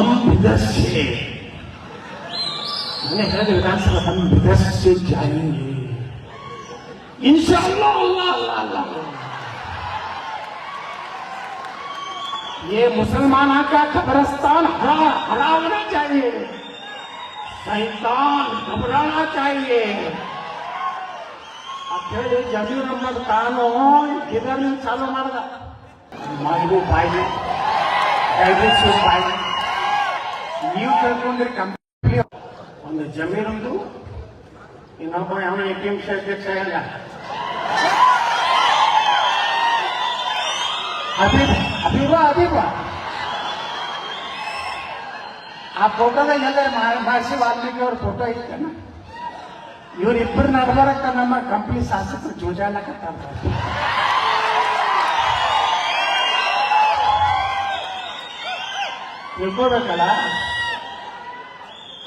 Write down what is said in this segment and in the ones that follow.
हम विदस्य मैंने ಹೇಳಿದ ವಿಧಾನಸಭಾ हम विदस्य जाएंगे इंशाअल्लाह अल्लाह अल्लाह अल्लाह ये मुसलमाना का कब्रस्तान हरा हराना चाहिए शैतान घबराना चाहिए ಅಂತ ಹೇಳಿ ಜಮೀರ್ ಅಹ್ಮದ್ ಖಾನು ಇದರಲ್ಲಿ ಚಾಲು ಮಾಡ್ದ ಮೈಲಿ ಬಾಯಿ ದಯವಿಟ್ಟು ಬಾಯಿ ನೀವು ಕೇಳ್ಕೊಂಡ್ರೆ ಕಂಪ್ನಿ ಒಂದು ಜಮೀನೊಂದು ಇನ್ನೊಬ್ಬ ಯಾವ ಎ ಟಿ ಎಂ ಅಧ್ಯಕ್ಷ ಆಗಲ್ಲ ಆ ಫೋಟೋದಾಗ ಎಲ್ಲ ಮಹರ್ಷಿ ವಾಲ್ಮೀಕಿ ಅವ್ರ ಫೋಟೋ ಐತೇನ? ಇವರಿಬ್ಬರು ನಡ್ಬಾರಕ್ಕ ನಮ್ಮ ಕಂಪ್ನಿ ಶಾಸಕರು ಜೋಜಾಲಕತ್ತಾರ ತಿಳ್ಕೋಬೇಕಲ್ಲ?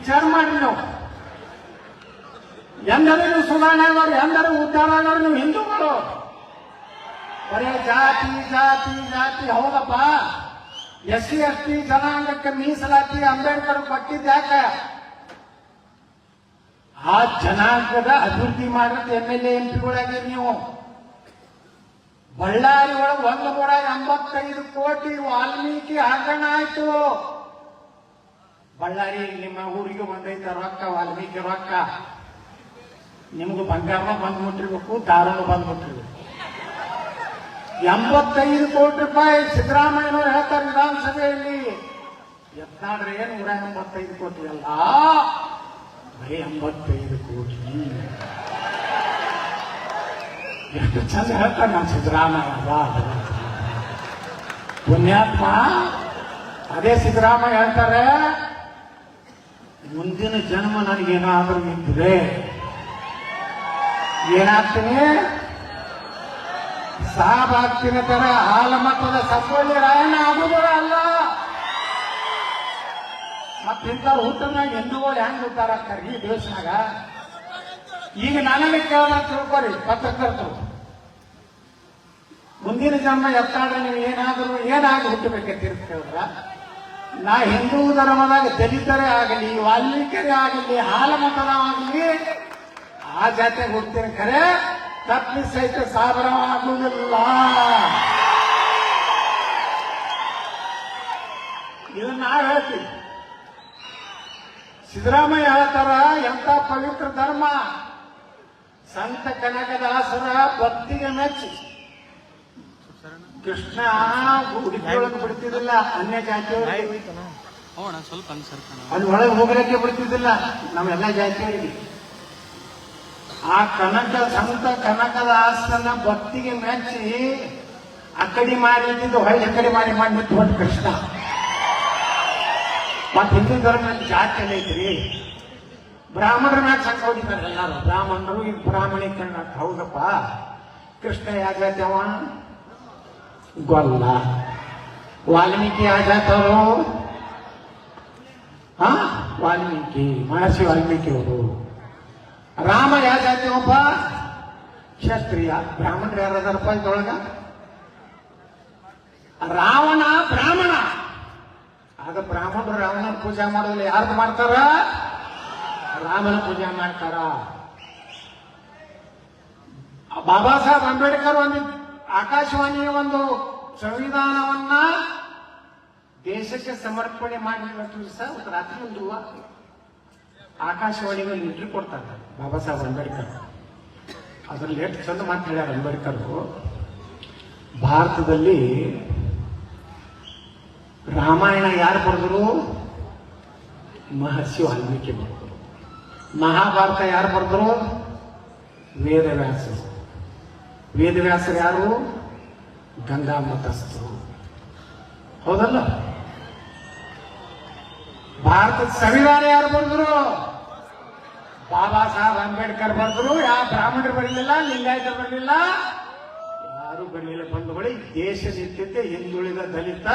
ವಿಚಾರ ಮಾಡಿ ನಾವು. ಎಂದರೆ ನೀವು ಸುಧಾರಣೆ ಆಗೋರು ಎಂದರೆ ಉದ್ಧಾರ ಆಗೋರು ನೀವು ಹಿಂದೂಗಳು ಬರೇ ಜಾತಿ ಜಾತಿ ಜಾತಿ, ಹೌದಪ್ಪ. ಎಸ್ ಸಿ, ಎಸ್ ಟಿ ಜನಾಂಗಕ್ಕೆ ಮೀಸಲಾತಿ ಅಂಬೇಡ್ಕರ್ ಕೊಟ್ಟಿದ್ಯಾಕೆ ಆ ಜನಾಂಗದ ಅಭಿವೃದ್ಧಿ ಮಾಡಿದ ಎಂ ಎಲ್ ಎ ಪಿಗಳಾಗಿ ನೀವು. ಬಳ್ಳಾರಿ ಒಳಗೆ ಒಂದು ನೂರ ಎಂಬತ್ತೈದು ಕೋಟಿ ವಾಲ್ಮೀಕಿ ಹಗರಣ ಆಯ್ತು. ಬಳ್ಳಾರಿ, ನಿಮ್ಮ ಊರಿಗೆ ಬಂದೈತೆ ರೊಕ್ಕ, ವಾಲ್ಮೀಕಿ ರೊಕ್ಕ. ನಿಮ್ಗೆ ಬಂಗಾರ ಬಂದ್ಬಿಟ್ಟಿರ್ಬೇಕು, ದಾರನು ಬಂದ್ಬಿಟ್ಟಿರ್ಬೇಕು. ಎಂಬತ್ತೈದು ಕೋಟಿ ರೂಪಾಯಿ ಸಿದ್ದರಾಮಯ್ಯನವರು ಹೇಳ್ತಾರೆ ವಿಧಾನಸಭೆಯಲ್ಲಿ. ಯತ್ನಾಡ್ರೆ ನೂರ ಎಂಬತ್ತೈದು ಕೋಟಿ ಅಲ್ಲ, ಬರೀ ಎಂಬತ್ತೈದು ಕೋಟಿ. ಎಷ್ಟು ಚಂದ ಹೇಳ್ತಾರೆ ನಾನು ಸಿದ್ದರಾಮಯ್ಯ. ಪುಣ್ಯಾತ್ಮ, ಅದೇ ಸಿದ್ದರಾಮಯ್ಯ ಹೇಳ್ತಾರೆ ಮುಂದಿನ ಜನ್ಮ ನನಗೆ ಏನಾದರೂ ಇದ್ರೆ ಏನಾಗ್ತೀನಿ? ಸಾಬ್ ಆಗ್ತೀನಿ ತರ ಹಾಲ ಮಟ್ಟದ ಸಸ್ವಳ್ಳಿ ರಾಯಣ್ಣ ಆಗುದರ ಅಲ್ಲ? ಮತ್ತಿಂಥವ್ರು ಹುಟ್ಟನಾಗ ಹೆಣ್ಣುಗಳು ಹೆಂಗ್ ಹುಟ್ಟಾರ ಈ ದೇಶನಾಗ? ಈಗ ನನಗೆ ಕೇಳೋಣ ತಿಳ್ಕೊರಿ, ಪತ್ರಕರ್ತರು. ಮುಂದಿನ ಜನ್ಮ ಎತ್ತಾದ್ರೆ ನೀವು ಏನಾದರೂ ಏನಾಗಿ ಹುಟ್ಟಬೇಕಂತ ಕೇಳಿದ್ರ ನಾ ಹಿಂದೂ ಧರ್ಮದಾಗ ದಲಿತರೇ ಆಗಲಿ ವಾಲ್ಮೀಕರೇ ಆಗಲಿ ಹಾಲ ಆಗಲಿ, ಆ ಜಾತಿಗೆ ಹೋಗ್ತೀನಿ ಖರೆ ತಪ್ಪಿ ಸಹಿತ ಸಾವಿರ ಇದನ್ನ ನಾವು ಹೇಳ್ತೀವಿ ಸಿದ್ದರಾಮಯ್ಯ ಹೇಳ್ತಾರ ಎಂತ ಪವಿತ್ರ ಧರ್ಮ? ಸಂತ ಕನಕದಾಸರ ಭಕ್ತಿಗೆ ಮೆಚ್ಚಿ ಕೃಷ್ಣ ಹುಡುಗಿಯೊಳಗೆ ಬಿಡ್ತಿದ್ದಿಲ್ಲ ಅನ್ಯ ಜಾತಿಯವರಿಗೆ ಸ್ವಲ್ಪ ಹಂಗ್ ಸರ್ಕಣ ಅಲ್ಲಿ ಒಳಗೆ ಹೋಗಲಿಕ್ಕೆ ಬಿಡ್ತಿದ್ದಿಲ್ಲ ನಮ್ಮೆಲ್ಲ ಜಾತಿಯವರಿಗೆ. ಆ ಕನಕ ಸಂತ ಕನಕದಾಸನ ಭಕ್ತಿಗೆ ಮೆಚ್ಚಿ ಅಕಡಿ ಮಾರಿ ಅಂತಿದ್ದು ಹೊಳ್ಳಿ ಅಕ್ಕಡಿ ಮಾಡಿ ಮಾಡಿ ಬಿಟ್ಟು ಹೊಟ್ಟು ಕೃಷ್ಣ. ಮತ್ತೆ ಹಿಂದೂ ಧರ್ಮದಲ್ಲಿ ಜಾತಿ ಐತ್ರಿ. ಬ್ರಾಹ್ಮಣರ ಮ್ಯಾಚ್ ಹಾಕಿ ಹೋಗಿದ್ದಾರೆ ಎಲ್ಲಾರು. ಬ್ರಾಹ್ಮಣರು ಈ ಬ್ರಾಹ್ಮಣಿ ಕಣ್ಣ ಹೌದಪ್ಪ. ಕೃಷ್ಣ ಯಾವ ಜಾತಿ ಅವ ಗೊಲ್ಲ ವಾಲ್ಮೀಕಿ ಯಾವ ಜಾತವರು ಹಾ ವಾಲ್ಮೀಕಿ, ಮಹರ್ಷಿ ವಾಲ್ಮೀಕಿ ಅವರು ರಾಮ ಯಾವ ಒಬ್ಬ, ಕ್ಷತ್ರಿಯ, ಬ್ರಾಹ್ಮಣರು ಯಾರದಾರಪ್ಪ ಇದ್ರೊಳಗ? ರಾವಣ, ಬ್ರಾಹ್ಮಣ. ಆಗ ಬ್ರಾಹ್ಮಣರು ರಾವಣನ ಪೂಜೆ ಮಾಡೋದಿಲ್ಲ ಯಾರ್ದು ಮಾಡ್ತಾರ? ರಾಮನ ಪೂಜೆ ಮಾಡ್ತಾರ. ಬಾಬಾ ಸಾಹೇಬ್ ಅಂಬೇಡ್ಕರ್ ಒಂದು ಆಕಾಶವಾಣಿಯ ಒಂದು ಸಂವಿಧಾನವನ್ನ ದೇಶಕ್ಕೆ ಸಮರ್ಪಣೆ ಮಾಡಿರೋದು ಸಹ ರಾತ್ರಿ ಒಂದು ಆಕಾಶವಾಣಿಗೆ ಇಂಟರ್ವ್ಯೂ ಕೊಡ್ತಾರೆ. ಬಾಬಾ ಸಾಹೇಬ್ ಅಂಬೇಡ್ಕರ್. ಅದ್ರಲ್ಲಿ ಎಷ್ಟು ಚಂದ ಮಾತು ಹೇಳ್ಯಾರ ಅಂಬೇಡ್ಕರ್. ಭಾರತದಲ್ಲಿ ರಾಮಾಯಣ ಯಾರು ಬರೆದ್ರು? ಮಹರ್ಷಿ ವಾಲ್ಮೀಕಿ ಬರೆದ್ರು. ಮಹಾಭಾರತ ಯಾರು ಬರೆದ್ರು? ವೇದವ್ಯಾಸರು. ವೇದವ್ಯಾಸರು ಯಾರು? ಗಂಗಾ ಮತಸ್ಥರು. ಹೌದಲ್ಲ? ಭಾರತದ ಸಂವಿಧಾನ ಯಾರು ಬರೆದ್ರು ಬಾಬಾ ಸಾಹೇಬ್ ಅಂಬೇಡ್ಕರ್ ಬರೆದ್ರು ಯಾವ ಬ್ರಾಹ್ಮಣರು ಬರಲಿಲ್ಲ, ಲಿಂಗಾಯತರು ಬರಲಿಲ್ಲ. ಯಾರು ಬರಲಿಲ್ಲ ಬಳಿ ದೇಶ ನಿಂತಿದ್ದೆ ಹಿಂದುಳಿದ ದಲಿತ,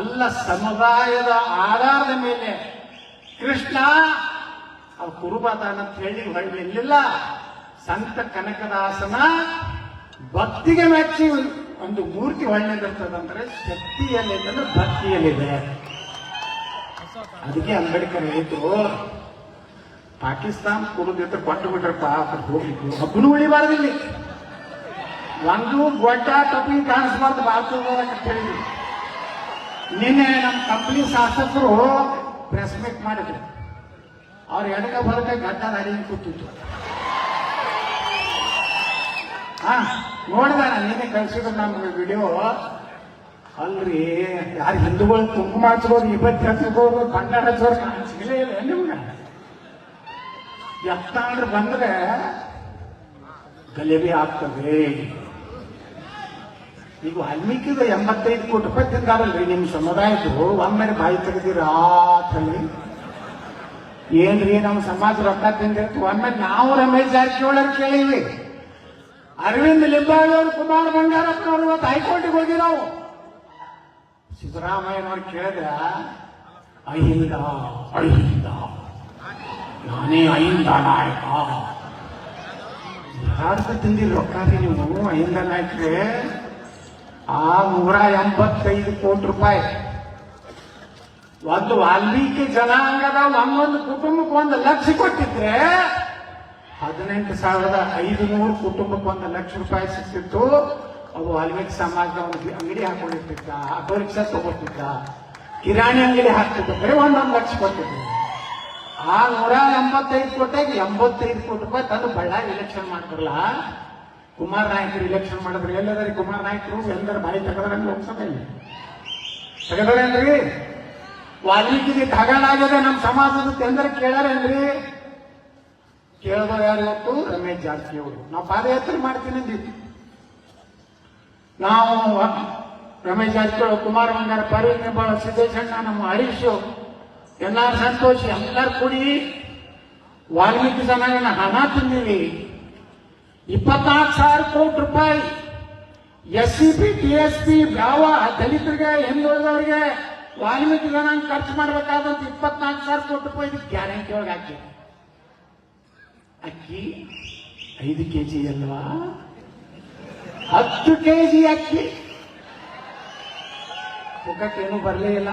ಎಲ್ಲ ಸಮುದಾಯದ ಆಧಾರದ ಮೇಲೆ ಕೃಷ್ಣ ಅವ ಕುರುಬಾತ ಅಂತ ಹೇಳಿ ಹೊಳ್ಳಿಲ್ಲ ಸಂತ ಕನಕದಾಸನ ಭಕ್ತಿಗೆ ಮೆಚ್ಚಿ ಒಂದು ಮೂರ್ತಿ ಹೊಳ್ಳಿರ್ತದಂದ್ರೆ ಶಕ್ತಿಯಲ್ಲಿದೆ ಅಂದ್ರೆ ಭಕ್ತಿಯಲ್ಲಿದೆ. ಅದಕ್ಕೆ ಅಂಬೇಡ್ಕರ್ ಹೇಳಿದ್ರು ಪಾಕಿಸ್ತಾನ ಕುಡಿದಿತ್ತು ಕೊಟ್ಟು ಬಿಟ್ರಪ್ಪ ಹೋಗ್ಲಿಕ್ಕೆ ಹಬ್ಬನು ಉಳಿಬಾರ್ದಿಲ್ಲಿ ಒಂದು ಗೊಡ್ಡ ಟಪ್ಪಿ ಕಾಣಿಸ್ಬಾರ್ದು ಭಾರತದ ಹೇಳಿದ್ರು. ನಿನ್ನೆ ನಮ್ಮ ಕಂಪ್ನಿ ಶಾಸಕರು ಪ್ರೆಸ್ ಮೀಟ್ ಮಾಡಿದ್ರು. ಅವ್ರ ಎಡಕ ಬರಕ ಗಡ್ಡ ದಾರಿ ಕೂತಿತ್ತು ಹಾ ನೋಡಿದ ನಿನ್ನೆ ಕಳ್ಸಿದ್ರು ನಮ್ಗೆ ವಿಡಿಯೋ ಅಲ್ರಿ, ಯಾರು ಹಿಂದೂಗಳು ಕುಂಕುಮ ಹಚ್ಕೋರು ಇಪ್ಪತ್ತು ಹಚ್ಕೋರು ಕನ್ನಡ ಹಚ್ಚೋರು ಸಿಗಲೇ ಇಲ್ಲ ನಿಮ್ಗೆ? ಎತ್ತಾಂಡ್ರೆ ಬಂದ್ರೆ ಗಲೇಬಿ ಆಗ್ತದೆ. ಈಗ ವಾಲ್ಮೀಕಿದು ಎಂಬತ್ತೈದು ಕೋಟಿ ರೂಪಾಯಿ ತಿಂದಾರಲ್ರಿ ನಿಮ್ ಸಮುದಾಯದ್ದು. ಒಮ್ಮೆ ಬಾಯಿ ತೆಗೆದಿರ ಆತಲ್ಲಿ. ಏನ್ರಿ ನಮ್ಮ ಸಮಾಜ ರೊಕ್ಕ ತಿಂದಿರ್ತು ಒಮ್ಮೆ ನಾವು ರಮೇಶ್ ಜಾರಕಿಹೊಳಿ ಕೇಳಿವಿ ಅರವಿಂದ್ ಲಿಂಬಾವಳಿಯವರು ಕುಮಾರ್ ಬಂಗಾರಪ್ಪನವರು ಇವತ್ತು ಹೈಕೋರ್ಟಿಗೆ ಹೋಗಿ ನಾವು. ಸಿದ್ದರಾಮಯ್ಯನವ್ರು ಕೇಳಿದ್ರ, ಅಹಿಂದ ಅಹಿಂದ, ನಾನೇ ಅಹಿಂದ ನಾಯಕ. ಯಾರ್ದ ತಿಂದಿಲ್ಲ ರೊಕ್ಕಾರಿ ನೀವು? ಅಹಿಂದ ನಾಯಕರೇ, ಆ ನೂರ ಎಂಬತ್ತೈದು ಕೋಟಿ ರೂಪಾಯಿ. ಒಂದು ವಾಲ್ಮೀಕಿ ಜನಾಂಗದ ಒಂದೊಂದು ಕುಟುಂಬಕ್ಕೆ ಒಂದು ಲಕ್ಷ ಕೊಟ್ಟಿದ್ರೆ ಹದಿನೆಂಟು ಸಾವಿರದ ಐದು ನೂರು ಕುಟುಂಬಕ್ಕೆ ಒಂದು ಲಕ್ಷ ರೂಪಾಯಿ ಸಿಕ್ತಿತ್ತು. ಅವು ವಾಲ್ಮೀಕಿ ಸಮಾಜದ ಒಂದು ಅಂಗಡಿ ಹಾಕೊಂಡಿರ್ತಿದ್ದ ಆಟೋ ರಿಕ್ಷಾ ತಗೋತಿದ್ದ ಕಿರಾಣಿ ಅಂಗಡಿ ಹಾಕ್ತಿದ್ದ, ಬರೀ ಒಂದೊಂದು ಲಕ್ಷ ಕೊಟ್ಟಿದ್ದ ಆ ನೂರ ಎಂಬತ್ತೈದು ಕೋಟಿಗೆ ಎಂಬತ್ತೈದು ಕೋಟಿ ರೂಪಾಯಿ ತಂದು ಬಳ್ಳಾರಿ ಇಲೆಕ್ಷನ್ ಮಾಡ್ತಾರಲ್ಲ, ಕುಮಾರ್ ನಾಯಕರು ಇಲೆಕ್ಷನ್ ಮಾಡಿದ್ರು ಎಲ್ಲದರಿ ಕುಮಾರ್ ನಾಯಕರು? ಎಲ್ಲರ ಬಾಯಿ ತೆಗೆದ್ರಂಗೆ ಲೋಕಸಭೆಯಲ್ಲಿ ತೆಗೆದ್ರೇನ್ರಿ ವಾಲ್ಮೀಕಿ ಹಗಲಾಗಿದೆ ನಮ್ಮ ಸಮಾಜದ ಎಂದ್ರೆ ಕೇಳಾರೇನ್ರಿ? ಕೇಳಿದವರು ಯಾರು ಇವತ್ತು ರಮೇಶ್ ಜಾರಕಿಹೊಳಿ. ನಾವು ಪಾದಯಾತ್ರೆ ಮಾಡ್ತೀನಿ ಅಂದಿದ್ವಿ. ನಾವು, ರಮೇಶ್ ಜಾರಕಿಹೊಳಿ, ಕುಮಾರ ಬಂಗಾರ ಪರ್ವೀನ್ ಬಾಳ ಸಿದ್ದೇಶಣ್ಣ ನಮ್ಮ ಹರೀಶು ಎನ್ ಸಂತೋಷ, ಎಲ್ಲರೂ ಕೂಡಿ ವಾಲ್ಮೀಕಿ ಜನಾಂಗನ ಹಣ ತಿಂದೀವಿ. ಇಪ್ಪತ್ನಾಲ್ಕು ಸಾವಿರ ಕೋಟಿ ರೂಪಾಯಿ S C P T S P ಯಾವ ದಲಿತರಿಗೆ, ಹಿಂದುಳಿದವರಿಗೆ ವಾಲ್ಮೀಕಿ ಜನಾಂಗ ಖರ್ಚು ಮಾಡಬೇಕಾದಂತ ಇಪ್ಪತ್ನಾಲ್ಕು ಸಾವಿರ ಕೋಟಿ ರೂಪಾಯಿ ಗ್ಯಾರಂಟಿ ಒಳಗೆ ಹಾಕಿ ಅಕ್ಕಿ ಐದು ಕೆಜಿ ಅಲ್ವಾ? ಹತ್ತು ಕೆಜಿ ಅಕ್ಕಿ. ಮುಖಕ್ಕೇನು ಬರಲೇ ಇಲ್ಲ.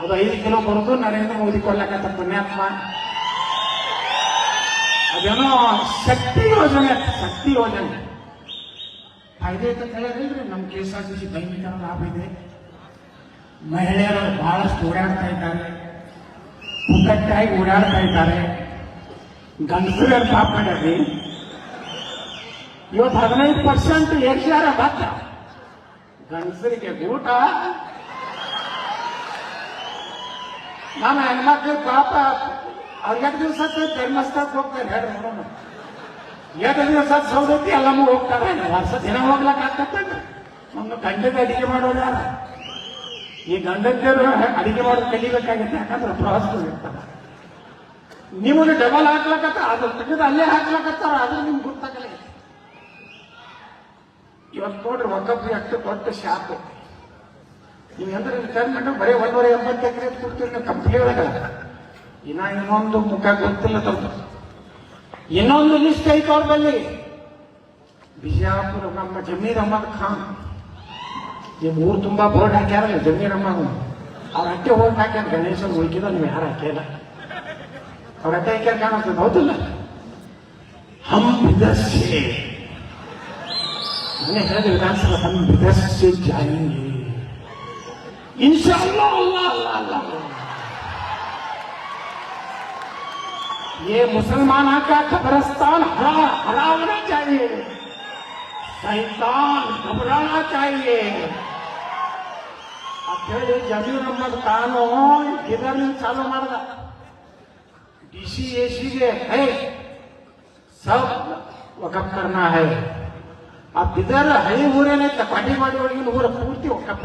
ಅದು ಐದು ಕಿಲೋ ಬರೋದು ನರೇಂದ್ರ ಮೋದಿ ಕೊಡ್ಲಕ್ಕಂತ ಪುಣ್ಯಾತ್ಮ. ಅದೇನೋ ಶಕ್ತಿ ಯೋಜನೆ ಶಕ್ತಿ ಯೋಜನೆ. ಫಾಯ್ದೆ ಅಂತ ಹೇಳಿದ್ರಿ ನಮ್ಮ K S R T C ದೈನಿಕ ಲಾಭ ಇದೆ. ಮಹಿಳೆಯರು ಬಹಳಷ್ಟು ಓಡಾಡ್ತಾ ಇದ್ದಾರೆ. ಮುಖಟ್ಟಾಗಿ ಓಡಾಡ್ತಾ ಇದ್ದಾರೆ. ಗಂಡಸರು ಪಾಪ ಮಾಡ್ಯಾರ್ರಿ ಇವತ್ತು ಹದಿನೈದು ಪರ್ಸೆಂಟ್ ಏರ್ಸ್ಯಾರ ಭತ್ತ. ಗಂಡಸರಿಗೆ ಊಟ? ನಮ್ಮ ಹೆಣ್ಮಕ್ಳು ಪಾಪ ಅವ್ರಿಗೆ ದಿವಸ ಧರ್ಮಸ್ಥಳಕ್ಕೆ ಹೋಗ್ತಾರೆ ಹೇಳಿ ನೋಡೋಣ ಎಷ್ಟು ದಿವಸ ಸೌದತ್ತಿ ಎಲ್ಲ ಹೋಗ್ತಾರೆ? ವರ್ಷ ದಿನ ಹೋಗ್ಲಕ್ಕ ಆಗ್ತದೆ ನಮ್ಮ ಗಂಡದ ಅಡಿಗೆ ಮಾಡೋದ ಈ ಗಂಡದ್ದರು ಅಡಿಗೆ ಮಾಡೋದು ಕಲಿಬೇಕಾಗಿತ್ತು, ಯಾಕಂದ್ರೆ ಪ್ರವಾಸ ಇರ್ತಾರೆ ನಿಮಗೆ ಡಬಲ್ ಹಾಕ್ಲಕತ್ತ ಅದ್ರ ತೆಗೆದು ಅಲ್ಲೇ ಹಾಕ್ಲಕತ್ತಾರ ಆದ್ರೆ ನಿಮ್ಗೆ ಗೊತ್ತಾಗಲ್ಲ. ಇವತ್ತು ನೋಡ್ರಿ ಒಕ್ಕಪ್ಪು ಅಷ್ಟು ದೊಡ್ಡ ಶಾಪ್. ನೀವು ಅಂದ್ರೆ ವಿಚಾರ ಮಾಡಿ ಬರೀ ಒಂದೂರ ಎಂಬತ್ತು ಎಕರೆ ಕೊಡ್ತೀರಿ ನೀವು ಕಂಪ್ನಿ ಒಳಗ. ಇನ್ನ ಇನ್ನೊಂದು ಮುಖ ಗೊತ್ತಿಲ್ಲ ತಂದು ಇನ್ನೊಂದು ಲಿಸ್ಟ್ ಐತೆ ಅವ್ರ ಬಲ್ಲಿ. ಬಿಜಾಪುರ ನಮ್ಮ ಜಮೀರ್ ಅಹಮದ್ ಖಾನ್. ಈ ಊರು ತುಂಬಾ ಬೋರ್ಡ್ ಹಾಕ್ಯಾರಲ್ಲ ಜಮೀರ್ ಅಹಮದ್ ಅವ್ರ ಅಟ್ಟೆ ಹೋಗಿ ಹಾಕ್ಯಾರ, ಗಣೇಶನ್ ಉಳಿಕಿದ ನೀವು ಯಾರು ಹಾಕಿಲ್ಲ ಅವ್ರ ಅಟ್ಟೆ ಹಾಕ್ಯಾರ ಕಾಣುತ್ತದೆ ಹೌದಿಲ್ಲ ಹಮ್ ಬಿದರ್ಸೆ मैंने कहा विधानसभा हम विदेश से जाएंगे इंशाअल्लाह अल्लाह अल्लाह अल्लाह ये मुसलमाना का कब्रस्तान हरा हराना चाहिए शैतान घबराना चाहिए ಅಂತ ಹೇಳಿ ಜಮೀರ್ ಅಹಮದ್ ಖಾನು ಇದರಲ್ಲಿ ಚಾಲು ಮಾಡ್ದ ಡಿ ಸಿ ಎ ಸಿಗೆ ಹೇ ಸಬ್ ವಕಫ್ ಕರ್ನಾ ಹೈ ಆ ಬಿದರ್ ಹಳಿ ಊರೇನೈತೆ ಪಾಟಿ ಮಾಡಿ ಒಳಗಿನ ಊರ ಪೂರ್ತಿ ಒಕ್ಕಪ್ಪ